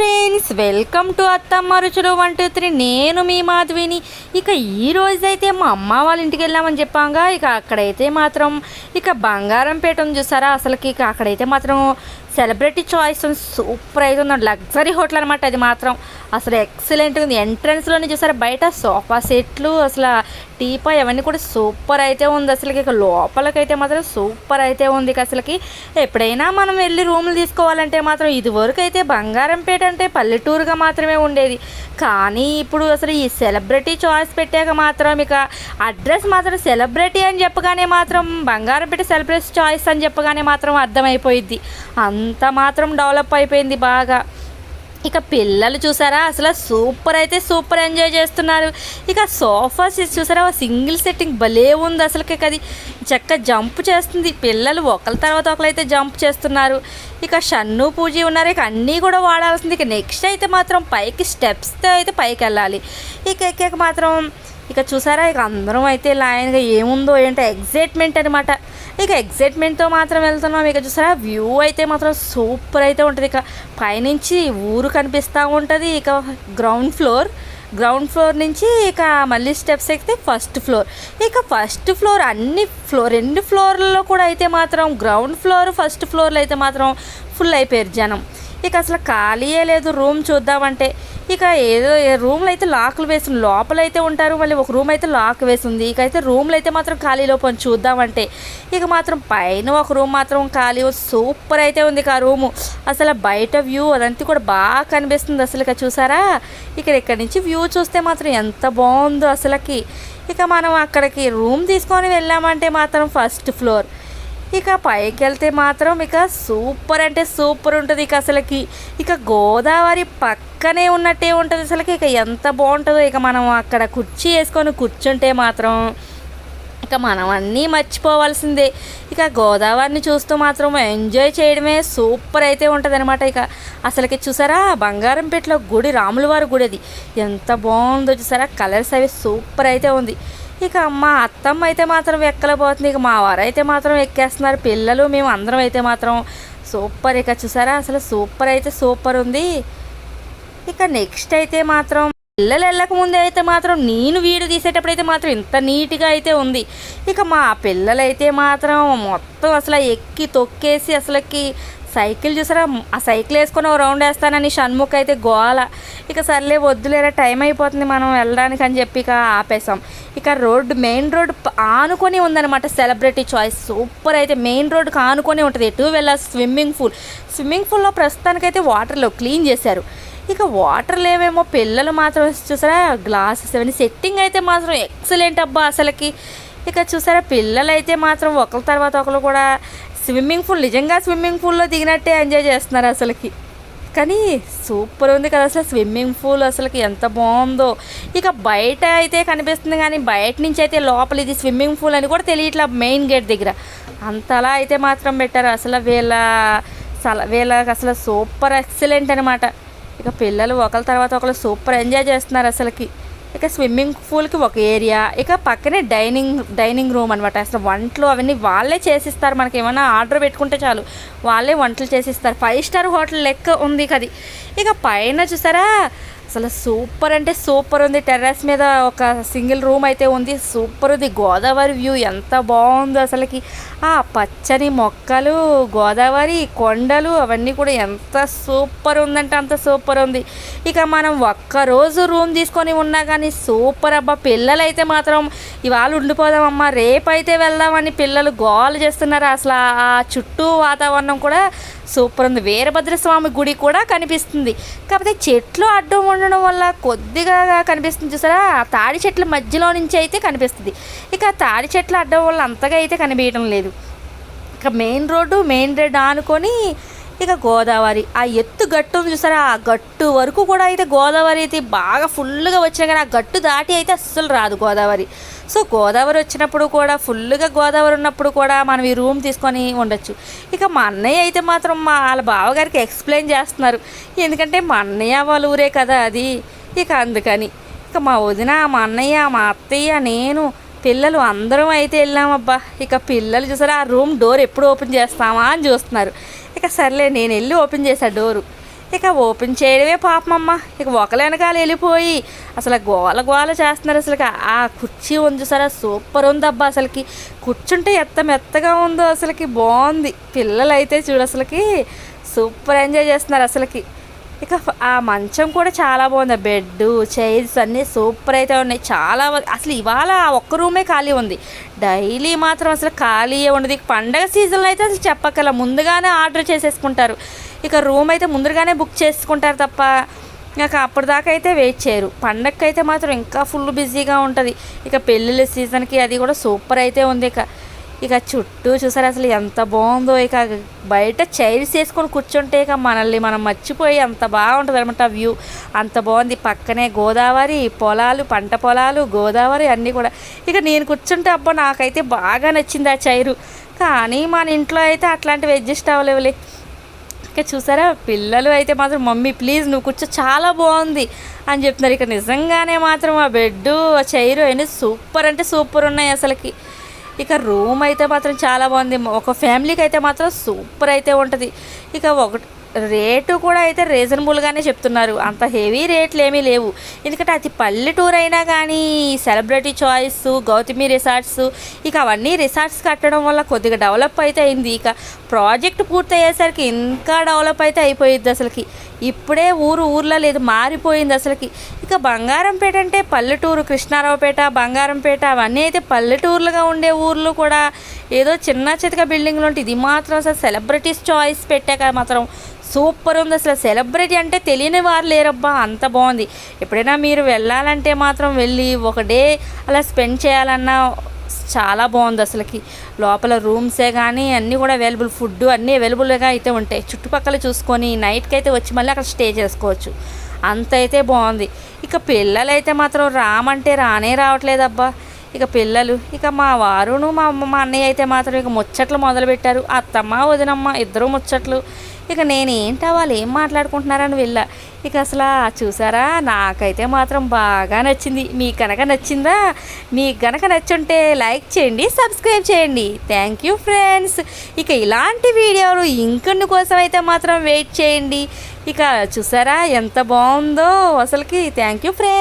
Friends welcome to అత్తమ్మ రుచులు one two three నేను మీ మాధవిని. ఇక ఈ రోజైతే మా అమ్మ వాళ్ళ ఇంటికి వెళ్ళామని చెప్పాగా. ఇక అక్కడైతే మాత్రం ఇక బంగారం పేట ఉంది చూసారా? అసలుకి ఇక అక్కడైతే మాత్రం సెలబ్రిటీ చాయిస్ సూపర్ అయితే ఉంది. లగ్జరీ హోటల్ అనమాట అది మాత్రం. అసలు ఎక్సలెంట్ ఉంది. ఎంట్రన్స్లోనే చూసారా బయట సోఫా సెట్లు అసలు టీపా అవన్నీ కూడా సూపర్ అయితే ఉంది అసలుకి. ఇక లోపలకైతే మాత్రం సూపర్ అయితే ఉంది అసలుకి. ఎప్పుడైనా మనం వెళ్ళి రూములు తీసుకోవాలంటే మాత్రం ఇదివరకు అయితే బంగారంపేట అంటే పల్లెటూరుగా మాత్రమే ఉండేది. కానీ ఇప్పుడు అసలు ఈ సెలబ్రిటీ చాయిస్ పెట్టాక మాత్రం ఇక అడ్రస్ మాత్రం సెలబ్రిటీ అని చెప్పగానే మాత్రం బంగారంపేట సెలబ్రిటీ చాయిస్ అని చెప్పగానే మాత్రం అర్థమైపోయింది అంత మాత్రం డెవలప్ అయిపోయింది బాగా. ఇక పిల్లలు చూసారా? అసలు సూపర్ అయితే సూపర్ ఎంజాయ్ చేస్తున్నారు. ఇక సోఫా సెట్ చూసారా? సింగిల్ సెట్టింగ్ భలే ఉంది అసలుకి అది. చక్క జంప్ చేస్తుంది. పిల్లలు ఒకరి తర్వాత ఒకరు అయితే జంప్ చేస్తున్నారు. ఇక షన్ను పూజ ఉన్నారు. ఇక అన్నీ కూడా వాడాల్సింది. ఇక నెక్స్ట్ అయితే మాత్రం పైకి స్టెప్స్తో అయితే పైకి వెళ్ళాలి. ఇక ఎక్కాక మాత్రం ఇక చూసారా? ఇక అందరం అయితే లైన్గా ఏముందో ఏంటో ఎగ్జైట్మెంట్ అనమాట ఇక ఎగ్జైట్మెంట్తో మాత్రం వెళ్తున్నాం. ఇక చూసారా? వ్యూ అయితే మాత్రం సూపర్ అయితే ఉంటుంది. ఇక పైనుంచి ఊరు కనిపిస్తూ ఉంటుంది. ఇక గ్రౌండ్ ఫ్లోర్ గ్రౌండ్ ఫ్లోర్ నుంచి ఇక మళ్ళీ స్టెప్స్ ఎక్కితే ఫస్ట్ ఫ్లోర్ ఇక ఫస్ట్ ఫ్లోర్ అన్ని ఫ్లోర్ రెండు ఫ్లోర్లలో కూడా అయితే మాత్రం గ్రౌండ్ ఫ్లోర్ ఫస్ట్ ఫ్లోర్లో అయితే మాత్రం ఫుల్ అయిపోయారు జనం. ఇక అసలు ఖాళీయే లేదు రూమ్ చూద్దామంటే. ఇక ఏదో రూమ్లో అయితే లాక్లు వేసి లోపల అయితే ఉంటారు మళ్ళీ ఒక రూమ్ అయితే లాక్ వేసింది. ఇక అయితే రూమ్లో అయితే మాత్రం ఖాళీ లోపల చూద్దామంటే. ఇక మాత్రం పైన ఒక రూమ్ మాత్రం ఖాళీ సూపర్ అయితే ఉంది ఇక ఆ రూము. అసలు బయట వ్యూ అదంతా కూడా బాగా కనిపిస్తుంది అసలు ఇక చూసారా? ఇక్కడ ఇక్కడ నుంచి వ్యూ చూస్తే మాత్రం ఎంత బాగుందో అసలుకి. ఇక మనం అక్కడికి రూమ్ తీసుకొని వెళ్ళామంటే మాత్రం ఫస్ట్ ఫ్లోర్. ఇక పైకి వెళ్తే మాత్రం ఇక సూపర్ అంటే సూపర్ ఉంటుంది ఇక అసలుకి. ఇక గోదావరి పక్కనే ఉన్నట్టే ఉంటుంది అసలుకి. ఇక ఎంత బాగుంటుందో ఇక మనం అక్కడ కుర్చీ వేసుకొని కూర్చుంటే మాత్రం ఇక మనం అన్నీ మర్చిపోవాల్సిందే. ఇక గోదావరిని చూస్తూ మాత్రం ఎంజాయ్ చేయడమే సూపర్ అయితే ఉంటుంది అనమాట ఇక. అసలుకి చూసారా? బంగారంపేటలో గుడి రాములవారి గుడి అది ఎంత బాగుందో చూసారా? కలర్స్ అవి సూపర్ అయితే ఉంది. ఇక మా అత్తమ్మ అయితే మాత్రం ఎక్కలేకపోతుంది. ఇక మా వారు అయితే మాత్రం ఎక్కేస్తున్నారు. పిల్లలు మేము అందరం అయితే మాత్రం సూపర్. ఇక చూసారా? అసలు సూపర్ అయితే సూపర్ ఉంది. ఇక నెక్స్ట్ అయితే మాత్రం పిల్లలు వెళ్ళక ముందే అయితే మాత్రం నేను వీడియో తీసేటప్పుడు అయితే మాత్రం ఇంత నీట్గా అయితే ఉంది. ఇక మా పిల్లలైతే మాత్రం మొత్తం అసలు ఎక్కి తొక్కేసి అసలుకి సైకిల్ చూసారా? ఆ సైకిల్ వేసుకొని ఓ రౌండ్ వేస్తానని షణ్ముఖ్ అయితే గోల. ఇక సర్లే వద్దులేరా టైం అయిపోతుంది మనం వెళ్ళడానికి అని చెప్పి ఇక ఆపేసాం ఇక రోడ్డు మెయిన్ రోడ్ ఆనుకొని ఉందన్నమాట సెలబ్రిటీ చాయిస్. సూపర్ అయితే మెయిన్ రోడ్కి ఆనుకొని ఉంటుంది. ఎటు వెళ్ళాలి? Swimming pool. స్విమ్మింగ్ పూల్లో ప్రస్తుతానికైతే వాటర్లో క్లీన్ చేశారు. ఇక వాటర్ లేవేమో పిల్లలు మాత్రం చూసారా? గ్లాసెస్ అవన్నీ సెట్టింగ్ అయితే మాత్రం ఎక్సలెంట్ అబ్బా అసలుకి. ఇక చూసారా పిల్లలైతే మాత్రం ఒకరి తర్వాత ఒకరు కూడా స్విమ్మింగ్ పూల్ నిజంగా స్విమ్మింగ్ పూల్లో దిగినట్టే ఎంజాయ్ చేస్తున్నారు అసలుకి. కానీ సూపర్ ఉంది కదా అసలు స్విమ్మింగ్ పూల్ అసలుకి ఎంత బాగుందో. ఇక బయట అయితే కనిపిస్తుంది కానీ బయట నుంచి అయితే లోపల ఇది స్విమ్మింగ్ పూల్ అని కూడా తెలియట్లా మెయిన్ గేట్ దగ్గర. అంతలా అయితే మాత్రం పెట్టారు అసలు వీళ్ళ సల వీళ్ళకి అసలు సూపర్ ఎక్సలెంట్ అనమాట ఇక పిల్లలు ఒకరి తర్వాత ఒకరు సూపర్ ఎంజాయ్ చేస్తున్నారు అసలుకి. ఇక స్విమ్మింగ్ పూల్కి ఒక ఏరియా ఇక పక్కనే డైనింగ్ డైనింగ్ రూమ్ అనమాట అసలు వంటలు అవన్నీ వాళ్ళే చేసిస్తారు. మనకి ఏమైనా ఆర్డర్ పెట్టుకుంటే చాలు వాళ్ళే వంటలు చేసిస్తారు. ఫైవ్ స్టార్ హోటల్ లెక్క ఉంది కది ఇక పైన చూసారా అసలు సూపర్ అంటే సూపర్ ఉంది. టెర్రస్ మీద ఒక సింగిల్ రూమ్ అయితే ఉంది. సూపర్ ఉంది. గోదావరి వ్యూ ఎంత బాగుందో అసలుకి. ఆ పచ్చని మొక్కలు గోదావరి కొండలు అవన్నీ కూడా ఎంత సూపర్ ఉందంటే అంత సూపర్ ఉంది. ఇక మనం ఒక్కరోజు రూమ్ తీసుకొని ఉన్నా కానీ సూపర్ అబ్బా. పిల్లలు అయితే మాత్రం ఇవాళ ఉండిపోదామమ్మా రేపైతే వెళ్దామని పిల్లలు గోలు చేస్తున్నారు? అసలు ఆ చుట్టూ వాతావరణం కూడా సూపర్ ఉంది. వీరభద్రస్వామి గుడి కూడా కనిపిస్తుంది. కాకపోతే చెట్లు అడ్డం ఉండడం వల్ల కొద్దిగా కనిపిస్తుంది చూసారా? ఆ తాడి చెట్ల మధ్యలో నుంచి అయితే కనిపిస్తుంది. ఇక ఆ తాడి చెట్లు అడ్డం వల్ల అంతగా అయితే కనిపించడం లేదు. ఇక మెయిన్ రోడ్డు మెయిన్ రోడ్డు ఆనుకొని ఇక గోదావరి. ఆ ఎత్తు గట్టు ఉంది చూసారా? ఆ గట్టు వరకు కూడా అయితే గోదావరి అయితే బాగా ఫుల్గా వచ్చినా కానీ ఆ గట్టు దాటి అయితే అస్సలు రాదు గోదావరి. సో గోదావరి వచ్చినప్పుడు కూడా ఫుల్గా గోదావరి ఉన్నప్పుడు కూడా మనం ఈ రూమ్ తీసుకొని ఉండొచ్చు. ఇక మా అన్నయ్య అయితే మాత్రం మా వాళ్ళ బావగారికి ఎక్స్ప్లెయిన్ చేస్తున్నారు. ఎందుకంటే మా అన్నయ్య వాళ్ళ ఊరే కదా అది. ఇక అందుకని. ఇక మా వదిన మా అన్నయ్య మా అత్తయ్య నేను పిల్లలు అందరం అయితే వెళ్ళామబ్బా. ఇక పిల్లలు చూసారా? ఆ రూమ్ డోర్ ఎప్పుడు ఓపెన్ చేస్తామా అని చూస్తున్నారు. ఇక సర్లే నేను వెళ్ళి ఓపెన్ చేశా డోరు. ఇక ఓపెన్ చేయడమే పాపమమ్మ. ఇక ఒకల వెనకాల వెళ్ళిపోయి అసలు గోల గోల చేస్తున్నారు అసలు ఆ కుర్చీ ఉంది సరే సూపర్ ఉందబ్బా అసలుకి. కూర్చుంటే ఎంత మెత్తగా ఉందో అసలుకి. బాగుంది. పిల్లలు అయితే చూడు అసలుకి. సూపర్ ఎంజాయ్ చేస్తున్నారు అసలుకి. ఇక ఆ మంచం కూడా చాలా బాగుంది. ఆ బెడ్ చైర్స్ అన్నీ సూపర్ అయితే ఉన్నాయి. చాలా అసలు ఇవాళ ఒక్క రూమే ఖాళీ ఉంది. డైలీ మాత్రం అసలు ఖాళీ ఉండదు. పండగ సీజన్లో అయితే అసలు చెప్పక్కల ముందుగానే ఆర్డర్ చేసేసుకుంటారు. ఇక రూమ్ అయితే ముందుగానే బుక్ చేసుకుంటారు తప్ప ఇక అప్పటిదాకా అయితే వెయిట్ చేయరు. పండగకి అయితే మాత్రం ఇంకా ఫుల్ బిజీగా ఉంటుంది. ఇక పెళ్ళిళ్ళ సీజన్కి అది కూడా సూపర్ అయితే ఉంది. ఇక ఇక చుట్టూ చూసారు అసలు ఎంత బాగుందో ఇక బయట చైర్స్ వేసుకొని కూర్చుంటే ఇక మనల్ని మనం మర్చిపోయి అంత బాగుంటుంది అనమాట వ్యూ. అంత బాగుంది. పక్కనే గోదావరి పొలాలు పంట పొలాలు గోదావరి అన్నీ కూడా. ఇక నేను కూర్చుంటే అబ్బా నాకైతే బాగా నచ్చింది ఆ చైరు. కానీ మన ఇంట్లో అయితే అట్లాంటివి అడ్జస్ట్ అవ్వలేవులే. ఇక చూసారా పిల్లలు అయితే మాత్రం మమ్మీ ప్లీజ్ నువ్వు కూర్చో చాలా బాగుంది అని చెప్తున్నారు. ఇక నిజంగానే మాత్రం ఆ బెడ్ ఆ చైరు అయినా సూపర్ అంటే సూపర్ ఉన్నాయి అసలుకి. ఇక రూమ్ అయితే మాత్రం చాలా బాగుంది. ఒక ఫ్యామిలీకి అయితే మాత్రం సూపర్ అయితే ఉంటుంది. ఇక ఒక రేటు కూడా అయితే రీజనబుల్గానే చెప్తున్నారు. అంత హెవీ రేట్లు ఏమీ లేవు. ఎందుకంటే అది పల్లెటూరు అయినా కానీ సెలబ్రిటీ చాయిస్ గౌతమి రిసార్ట్స్ ఇక అవన్నీ రిసార్ట్స్ కట్టడం వల్ల కొద్దిగా డెవలప్ అయితే అయింది. ఇక ప్రాజెక్ట్ పూర్తయ్యేసరికి ఇంకా డెవలప్ అయితే అయిపోయింది అసలుకి. ఇప్పుడే ఊరు ఊర్లో లేదు మారిపోయింది అసలుకి. ఇక బంగారంపేట అంటే పల్లెటూరు కృష్ణారావుపేట బంగారంపేట అవన్నీ అయితే పల్లెటూర్లుగా ఉండే ఊర్లు కూడా ఏదో చిన్న చితక బిల్డింగ్లు ఉంటే ఇది మాత్రం అసలు సెలబ్రిటీస్ చాయిస్ పెట్టాక మాత్రం సూపర్ ఉంది అసలు. సెలబ్రిటీ అంటే తెలియని వారు లేరబ్బా అంత బాగుంది. ఎప్పుడైనా మీరు వెళ్ళాలంటే మాత్రం వెళ్ళి ఒక డే అలా స్పెండ్ చేయాలన్నా చాలా బాగుంది అసలుకి. లోపల రూమ్సే కానీ అన్నీ కూడా అవైలబుల్. ఫుడ్ అన్నీ అవైలబుల్గా అయితే ఉంటాయి. చుట్టుపక్కల చూసుకొని నైట్కి అయితే వచ్చి మళ్ళీ అక్కడ స్టే చేసుకోవచ్చు. అంత అయితే బాగుంది. ఇక పిల్లలైతే మాత్రం రామంటే రానే రావట్లేదబ్బా. ఇక పిల్లలు ఇక మా వారును మా అమ్మ మా అన్నయ్య అయితే మాత్రం ఇక ముచ్చట్లు మొదలుపెట్టారు. అత్తమ్మ వదినమ్మ ఇద్దరు ముచ్చట్లు. ఇక నేనేంటి ఏంటా వాళ్ళు ఏం మాట్లాడుకుంటున్నారని వెళ్ళా. ఇక అసలు చూసారా నాకైతే మాత్రం బాగా నచ్చింది. మీకు కనుక నచ్చిందా మీకు కనుక నచ్చుంటే లైక్ చేయండి సబ్స్క్రైబ్ చేయండి. థ్యాంక్ యూ ఫ్రెండ్స్ ఇక ఇలాంటి వీడియోలు ఇంకొన్ని కోసం అయితే మాత్రం వెయిట్ చేయండి. ఇక చూసారా ఎంత బాగుందో అసలుకి. Thank you friends